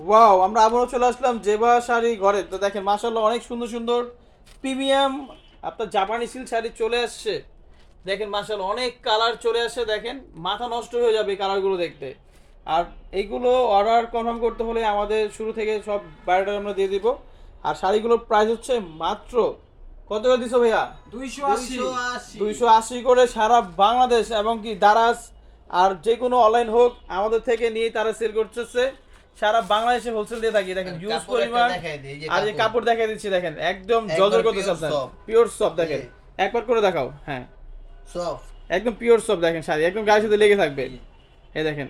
Wow আমরা আবারও চলে আসলাম জেবা শাড়ি ঘরে। তো দেখেন মাশাল্লাহ অনেক সুন্দর সুন্দর প্রিমিয়াম আপনার জাপানি সিল্ক শাড়ি চলে আসছে। দেখেন মাশাল্লাহ অনেক কালার চলে আসছে দেখেন মাথা নষ্ট হয়ে যাবে এই কালারগুলো দেখতে। আর এইগুলো অর্ডার কনফার্ম করতে হলে আমাদের শুরু থেকে সব বায়োডাটা আমরা দিয়ে দিব। আর শাড়িগুলোর প্রাইস হচ্ছে মাত্র কত করে দিছো ভাইয়া? দুইশো আশি। দুইশো আশি। করে সারা বাংলাদেশ এবং কি দারাজ আর যে কোনো অনলাইন হোক আমাদের থেকে নিয়ে তারা সেল করতেছে। সারা বাংলাদেশে হোলসেল দিয়ে থাকি দেখেন ইউজ কাপড় পরিমাণ আর যে কাপড়। দেখাই দিচ্ছি দেখেন একদম করতেছে আপনার। soft। পিওর সফট দেখেন। একবার করে দেখাও হ্যাঁ। সফট একদম পিওর সফট দেখেন শাড়ি। একদম গায়ের সাথে লেগে থাকবে। এই দেখেন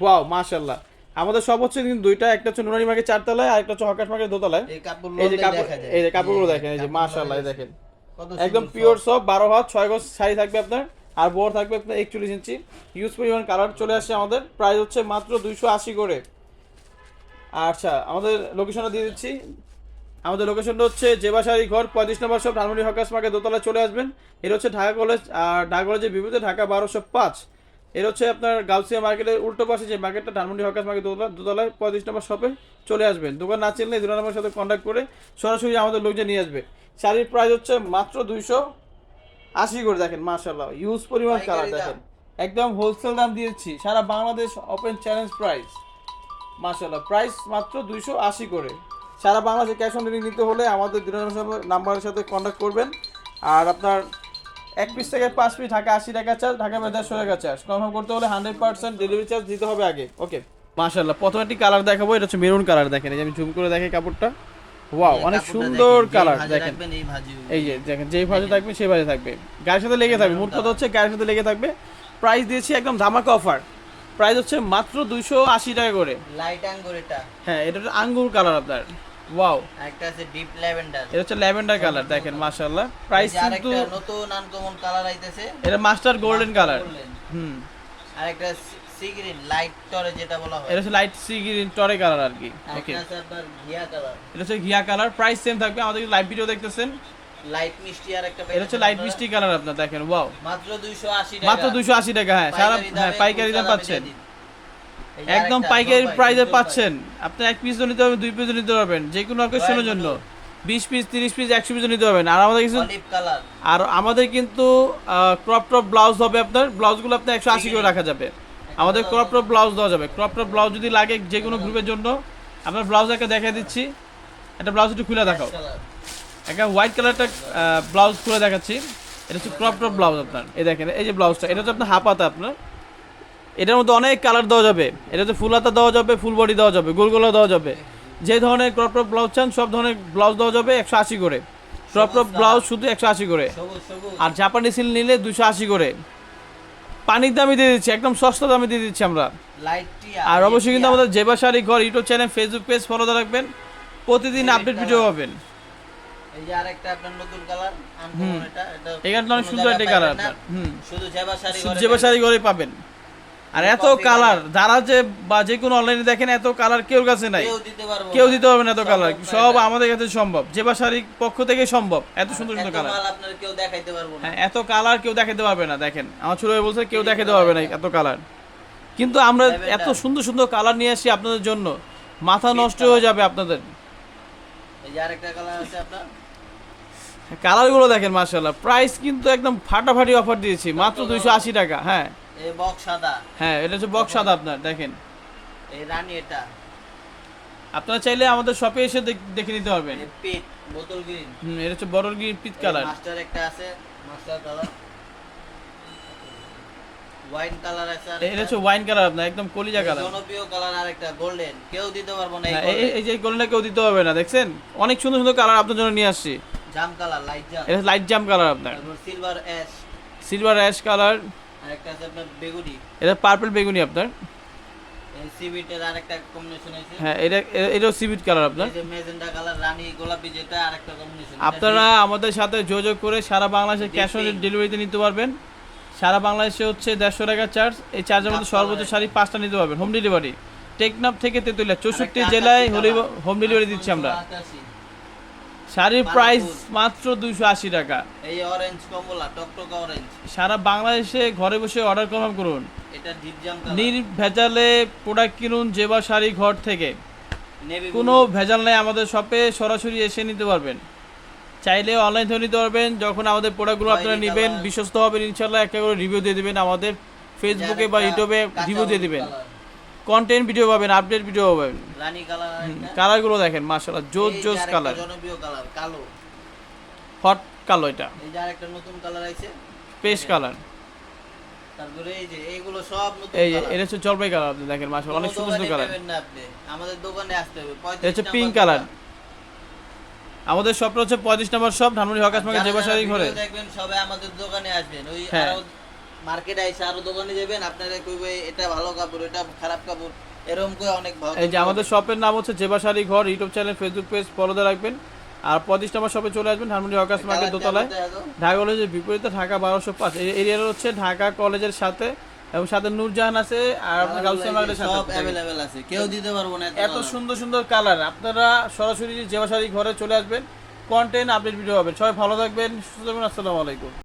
ওয়াও মাশাআল্লাহ। আমাদের সব হচ্ছে কিন্তু দুইটা একটা হচ্ছে নুনারি মার্কেট চারতলায় আর একটা হচ্ছে হকাশ মার্কেট দোতলায়। এই কাপড় এই যে কাপড় এই যে কাপড়গুলো দেখেন এই যে মাশাআল্লাহ এই দেখেন। একদম পিওর। সব বারো হাত ছয় গজ শাড়ি থাকবে আপনার আর বড় থাকবে আপনার একচল্লিশ ইঞ্চি। ইউজ পরিমাণ কালার চলে আসছে আমাদের প্রাইস হচ্ছে মাত্র দুইশো আশি করে। আচ্ছা আমাদের লোকেশনটা দিয়ে দিচ্ছি। আমাদের লোকেশনটা হচ্ছে জেবা শাড়ি ঘর পঁয়ত্রিশ নম্বর সব ধানমন্ডি হকাস মার্কেট দোতলায় চলে আসবেন। এর হচ্ছে ঢাকা কলেজ আর ঢাকা কলেজের বিপরীতে ঢাকা বারোশো পাঁচ। এর হচ্ছে আপনার গাউসিয়া মার্কেটের উল্টো পাশে যে মার্কেটটা ধানমন্ডি হকাস মার্কেট দোতলা দোতলায় পঁয়ত্রিশ নম্বর শপে চলে আসবেন। দোকান না চিনলে দুটো নম্বর সাথে কন্ট্যাক্ট করে সরাসরি আমাদের লোকজন নিয়ে আসবে। শাড়ির প্রাইস হচ্ছে মাত্র দুইশো আশি করে দেখেন মার্শাল্লাহ ইউজ পরিমাণ কালার দেখেন। একদম হোলসেল দাম দিয়েছি সারা বাংলাদেশ ওপেন চ্যালেঞ্জ প্রাইস মার্শাল্লাহ প্রাইস মাত্র দুইশো আশি করে। সারা বাংলাদেশে ক্যাশ অন ডেলিভারি নিতে হলে আমাদের দুটো নাম্বারের সাথে কন্ট্যাক্ট করবেন। আর আপনার এক পিস থেকে পাঁচ পিস ঢাকা আশি টাকা চার্জ ঢাকা দেড়শো টাকা চার্জ কনফার্ম করতে হলে হান্ড্রেড পার্সেন্ট ডেলিভারি চার্জ দিতে হবে আগে। ওকে মার্শাল্লাহ প্রথমে একটি কালার দেখাবো এটা হচ্ছে মেরুন কালার দেখেন এই যে আমি জুম করে দেখাই কাপড়টা। ওয়াও অনেক সুন্দর কালার দেখেন। এই এই যে দেখেন যেই ভাজে থাকবে সেই ভাজে থাকবে। গায়ের সাথে লেগে থাকবে মোট কথা হচ্ছে গায়ের সাথে লেগে থাকবে। প্রাইস দিয়েছি একদম ধামাকা অফার প্রাইস হচ্ছে মাত্র দুইশো আশি টাকা করে। লাইট আঙ্গুর এটা। হ্যাঁ এটা হচ্ছে আঙ্গুর কালার আপনার। ওয়াও একটা আছে ডিপ ল্যাভেন্ডার এটা হচ্ছে ল্যাভেন্ডার কালার দেখেন মাশাআল্লাহ। প্রাইস কিন্তু নতুন আনকমন কালার আইতেছে। এটা মাস্টার গোল্ডেন কালার। হুম। আরেকটা সি গ্রিন লাইট টরে যেটা বলা হয়। এটা হচ্ছে লাইট সি গ্রিন টরে কালার আর কি। ওকে এটা হচ্ছে ঘিয়া কালার। প্রাইস সেম থাকবে আমাদের লাইভ ভিডিও দেখতেছেন। লাইট মিষ্টি আর একটা এটা হচ্ছে লাইট মিষ্টি কালার আপনার দেখেন ওয়াও মাত্র 280 টাকা। মাত্র টাকা হ্যাঁ সারা হ্যাঁ পাইকারি দাম পাচ্ছেন। একদম পাইকারি প্রাইসে পাচ্ছেন। আপনি এক পিস নিতে পারবেন দুই পিস নিতে পারবেন। যে কোনো অকেশনের জন্য। বিশ পিস তিরিশ পিস একশো পিস নিতে পারবেন। আর আমাদের কিছু আর আমাদের কিন্তু ক্রপ টপ ব্লাউজ হবে আপনার। ব্লাউজগুলো একশো আশি করে রাখা যাবে। আমাদের ক্রপ টপ ব্লাউজ দেওয়া যাবে। ক্রপ টপ ব্লাউজ যদি লাগে যে কোনো গ্রুপের জন্য। আপনার ব্লাউজ একটা দেখা দিচ্ছি। একটা ব্লাউজ একটু খুলে দেখাও। একটা হোয়াইট কালারটা ব্লাউজ খুলে দেখাচ্ছি। এটা হচ্ছে ক্রপ টপ ব্লাউজ আপনার। এই দেখেন এই যে ব্লাউজটা এটা হচ্ছে আপনার হাফ আপনার। এটার মধ্যে অনেক কালার দেওয়া যাবে। এটা হচ্ছে ফুল হাতা দেওয়া যাবে ফুল বডি দেওয়া যাবে গোল গোলা দেওয়া যাবে। যে ধরনের ক্রপ টপ ব্লাউজ চান সব ধরনের ব্লাউজ দেওয়া যাবে একশো আশি করে। ক্রপ টপ ব্লাউজ শুধু একশো আশি করে। আর জাপানি সিল নিলে দুশো আশি করে। পানির দামে দিয়ে দিচ্ছি একদম সস্তা দামে দিয়ে দিচ্ছি আমরা। আর অবশ্যই কিন্তু আমাদের Zeba Sari Ghar YouTube channel Facebook page follow রাখবেন। প্রতিদিন আপডেট ভিডিও পাবেন। এই যে আরেকটা আপনার নতুন কালার আনকমন এটা এটা এখানে অনেক কোনো সুন্দর একটা কালার হুম। শুধু জেবা শাড়ি ঘরে জেবা শাড়ি ঘরে পাবেন। আর এত কালার যারা যে বা যে কোনো অনলাইনে দেখেন এত কালার কেউ কাছে নাই। কেউ দিতে পারব না। এত কালার সব আমাদের কাছে সম্ভব। জেবা শাড়ির পক্ষ থেকে সম্ভব। এত সুন্দর সুন্দর কালার কেউ দেখাইতে পারব না। হ্যাঁ এত কালার কেউ দেখাতে পারবে না দেখেন। আমার ছোট ভাই বলছে কেউ দেখাতে পারবে না এত কালার কিন্তু আমরা এত সুন্দর সুন্দর কালার নিয়ে আসি আপনাদের জন্য। মাথা নষ্ট হয়ে যাবে আপনাদের। এই যে আরেকটা কালার আছে আপনার। কালারগুলো দেখেন মার্শাল্লাহ প্রাইস কিন্তু একদম ফাটাফাটি অফার দিয়েছি মাত্র দুইশো আশি টাকা হ্যাঁ। এই বক্স সাদা। হ্যাঁ এটা হচ্ছে বক্স সাদা আপনার দেখেন। এই রানী এটা। আপনারা চাইলে আমাদের শপে এসে দেখে নিতে পারবেন পিট বোতল গ্রিন। হুম এটা হচ্ছে বড় গির পিত কালার। মাস্টার একটা আছে মাস্টার কালার। ওয়াইন কালার আছে এটা হচ্ছে ওয়াইন কালার আপনার একদম কলিজা কালার। জনপ্রিয় কালার আরেকটা গোল্ডেন। কেউ দিতে পারব না এই হ্যাঁ, এই- যে কেউ দিতে হবে না দেখছেন? অনেক সুন্দর সুন্দর কালার আপনার জন্য নিয়ে আসছি। জাম কালার লাইট জাম এটা লাইট জাম কালার আপনার silver ash silver ash colour আরেকটা আছে আপনার বেগুনি এটা পার্পল বেগুনি আপনার সিভিটের আরেকটা কম্বিনেশন আছে হ্যাঁ এটা এটাও সিভিট কালার আপনার এই যে কালার রানী গোলাপি যেটা আরেকটা কম্বিনেশন আপনারা আমাদের সাথে যোগাযোগ করে সারা বাংলাদেশে ক্যাশ অন ডেলিভারিতে নিতে পারবেন সারা বাংলাদেশে হচ্ছে দেড়শো টাকা চার্জ এই চার্জের মধ্যে সর্বোচ্চ শাড়ি পাঁচটা নিতে পারবেন হোম ডেলিভারি টেকনাফ থেকে তেতুলিয়া চৌষট্টি জেলায় হোম ডেলিভারি দিচ্ছি আমরা। শাড়ির প্রাইস মাত্র দুশো আশি টাকা। এই অরেঞ্জ কমলা টকটক অরেঞ্জ সারা বাংলাদেশে ঘরে বসে অর্ডার কনফার্ম করুন। এটা নির্ভেজালে প্রোডাক্ট কিনুন জেবা শাড়ি ঘর থেকে। কোনো ভেজাল নেই আমাদের শপে সরাসরি এসে নিতে পারবেন। চাইলে অনলাইন থেকে নিতে পারবেন যখন আমাদের প্রোডাক্টগুলো আপনারা নেবেন। বিশ্বস্ত হবেন ইনশাল্লাহ একটা করে রিভিউ দিয়ে দেবেন আমাদের ফেসবুকে বা ইউটিউবে রিভিউ দিয়ে দিবেন। কন্টেন্ট ভিডিও পাবেন আপডেট ভিডিও পাবেন। রানী কালার। কালারগুলো দেখেন মাশাআল্লাহ জোস যে জোস কালার। জনপ্রিয় কালার কালো। হট কালো এটা। এই যে আরেকটা নতুন কালার আছে পেস্ট কালার। তারপরে এই যে এইগুলো সব নতুন এই এটা হচ্ছে জলপাই কালার আপনি দেখেন মাশাআল্লাহ অনেক সুন্দর সুন্দর কালার পাবেন না আপনি। আমাদের দোকানে আসতে হবে এটা হচ্ছে পিঙ্ক কালার। আমাদের শপটা হচ্ছে পঁয়ত্রিশ নম্বর shop Dhanmondi hawkers market Zebasari ঘরে। দেখবেন সবাই আমাদের দোকানে আসবেন। ওই হ্যাঁ। মার্কেটে আইসা আরও দোকানে যাবেন আপনারা কইবে এটা ভালো কাপড় এটা খারাপ কাপড়। এরকম করে অনেক ভালো এই যে আমাদের শপের নাম হচ্ছে Zebasari Ghar YouTube channel Facebook page ফলোতে রাখবেন। আর পঁয়ত্রিশ নম্বর শপে চলে আসবেন ধানমন্ডি হকাশ মার্কেট দোতলায়। ঢাকা কলেজের বিপরীতে ঢাকা বারোশো পাঁচ। এই এরিয়াটা হচ্ছে ঢাকা কলেজের সাথে এবং সাথে নূরজাহান আছে আর আপনার গাউসিয়া মার্কেটের সব সাথে অ্যাভেলেবেল আছে। কেউ দিতে পারব না এত সুন্দর সুন্দর কালার। আপনারা সরাসরি জেবাসারি ঘরে চলে আসবেন। কন্টেন্ট আপডেট ভিডিও পাবেন সবাই ভালো থাকবেন সুস্থ থাকবেন। আসসালামু আলাইকুম।